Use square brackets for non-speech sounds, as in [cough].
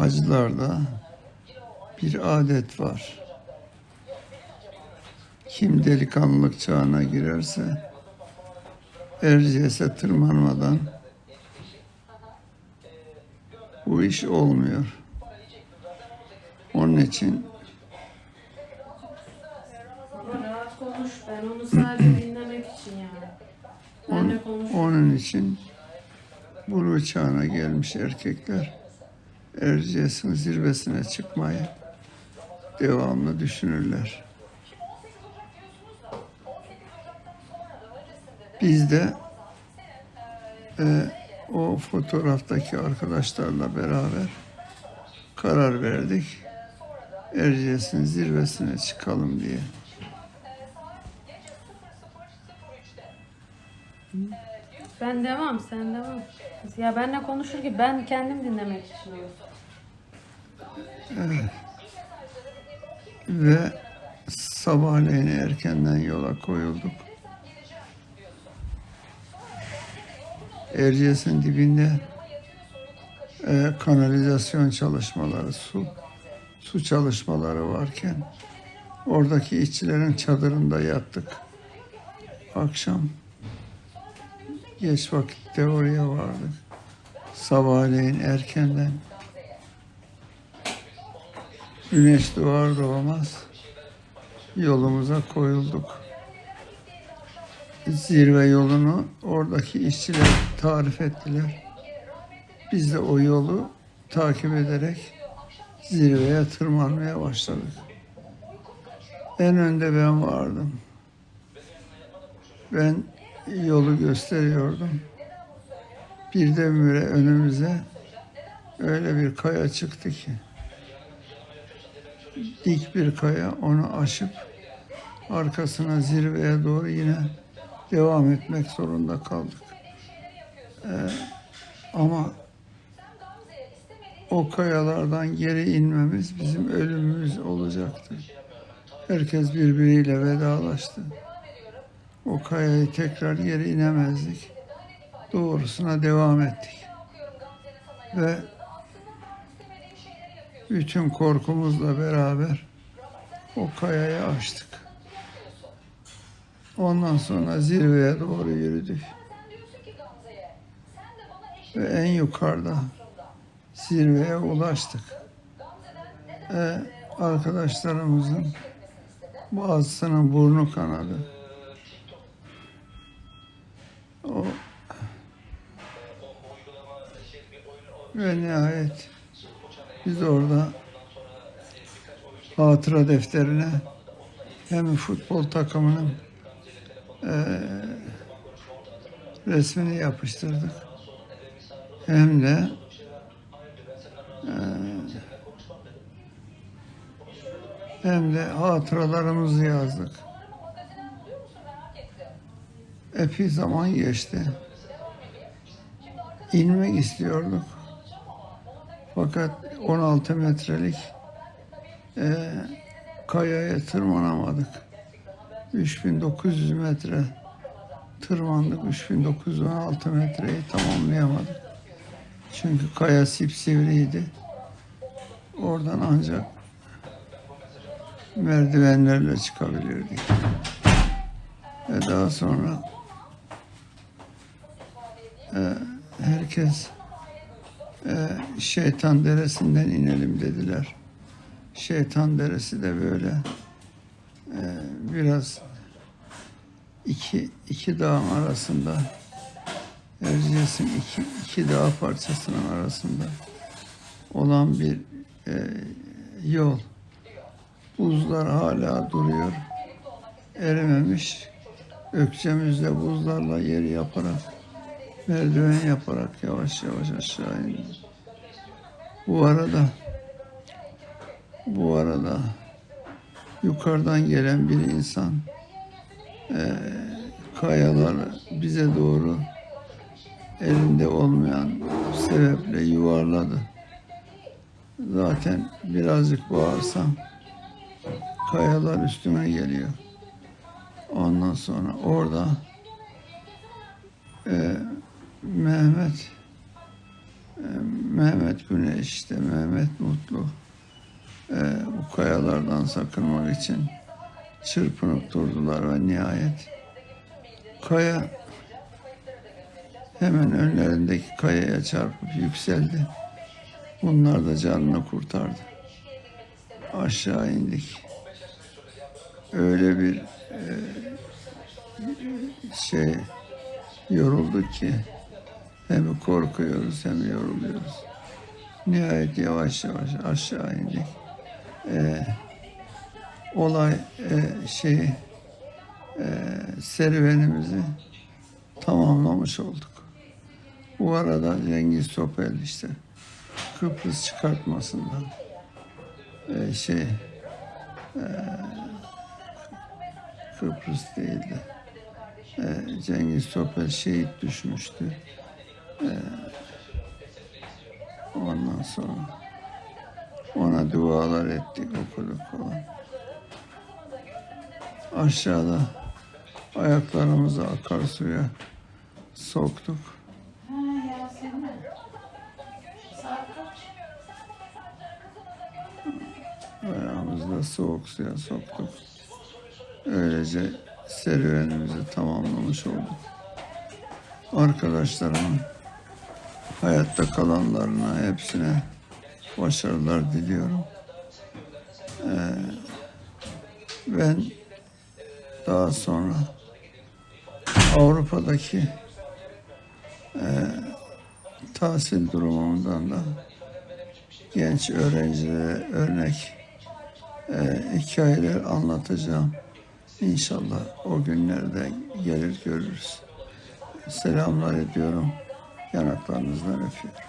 hacılarda bir adet var. Kim delikanlılık çağına girerse Erciyes'e tırmanmadan bu iş olmuyor. Onun için Baba rahat konuş. Ben onu sadece [clears throat] dinlemek için yani. Benle konuş. onun için buluğ çağına gelmiş erkekler Erciyes'in zirvesine çıkmayı devamlı düşünürler. Biz de e, o fotoğraftaki arkadaşlarla beraber karar verdik. Erciyes'in zirvesine çıkalım diye. Ben devam, sen devam. Ya benle konuşur ki ben kendim dinlemek için olur. Ve sabahleyin erkenden yola koyulduk. Erciyes'in dibinde e, kanalizasyon çalışmaları, su su çalışmaları varken oradaki işçilerin çadırında yattık. Akşam geç vakitte oraya vardık. Sabahleyin erkenden Güneş doğar doğmaz yolumuza koyulduk. Zirve yolunu oradaki işçiler tarif ettiler. Biz de o yolu takip ederek zirveye tırmanmaya başladık. En önde ben vardım. Ben yolu gösteriyordum. Birdenbire önümüze öyle bir kaya çıktı ki dik bir kaya onu aşıp arkasına zirveye doğru yine devam etmek zorunda kaldık. Ee, ama o kayalardan geri inmemiz bizim ölümümüz olacaktı. Herkes birbiriyle vedalaştı. O kayayı tekrar geri inemezdik. Doğrusuna devam ettik. Ve bütün korkumuzla beraber o kayayı aştık. Ondan sonra zirveye doğru yürüdük. Ve en yukarıda zirveye ulaştık. Ve arkadaşlarımızın bazısının burnu kanadı. O ve nihayet biz orada hatıra defterine hem futbol takımının eee, resmini yapıştırdık. Hem de eee, hem de hatıralarımızı yazdık. Epey zaman geçti. İnmek istiyorduk. Fakat 16 metrelik e, kayaya tırmanamadık. 3900 metre tırmandık. 3916 metreyi tamamlayamadık. Çünkü kaya sipsivriydi. Oradan ancak merdivenlerle çıkabilirdik. Ve daha sonra herkes e, şeytan deresinden inelim dediler. Şeytan deresi de böyle e, biraz iki, iki dağın arasında Erciyes'in iki, iki dağ parçasının arasında olan bir e, yol. Buzlar hala duruyor. Erimemiş. Ökçemizle buzlarla yeri yaparak merdiven yaparak yavaş yavaş aşağı indik. Bu arada bu arada yukarıdan gelen bir insan eee kayaları bize doğru elinde olmayan sebeple yuvarladı. Zaten birazcık bağırsam kayalar üstüme geliyor. Ondan sonra orada eee Mehmet Mehmet Güneş, işte Mehmet Mutlu e, bu kayalardan sakınmak için çırpınıp durdular ve nihayet kaya hemen önlerindeki kayaya çarpıp yükseldi. Bunlar da canını kurtardı. Aşağı indik. Öyle bir e, şey yorulduk ki hem korkuyoruz hem yoruluyoruz. Nihayet yavaş yavaş aşağı indik. Ee, olay e, şey e, serüvenimizi tamamlamış olduk. Bu arada Cengiz Topel işte Kıbrıs çıkartmasından e, şey e, Kıbrıs değildi. E, Cengiz Topel şehit düşmüştü. E, ondan sonra ona dualar ettik, okuduk falan. Aşağıda ayaklarımızı akarsuya soktuk. Ha Yasemin. Saat kaç? Ayağımızı da soğuk suya soktuk. Öylece serüvenimizi tamamlamış olduk. Arkadaşlarımın hayatta kalanlarına hepsine başarılar diliyorum. Ee, ben daha sonra Avrupa'daki e, tahsil durumumdan da genç öğrencilere örnek e, hikayeler anlatacağım. İnşallah o günlerde gelir görürüz. Selamlar ediyorum. Yanaklarınızdan öpüyorum.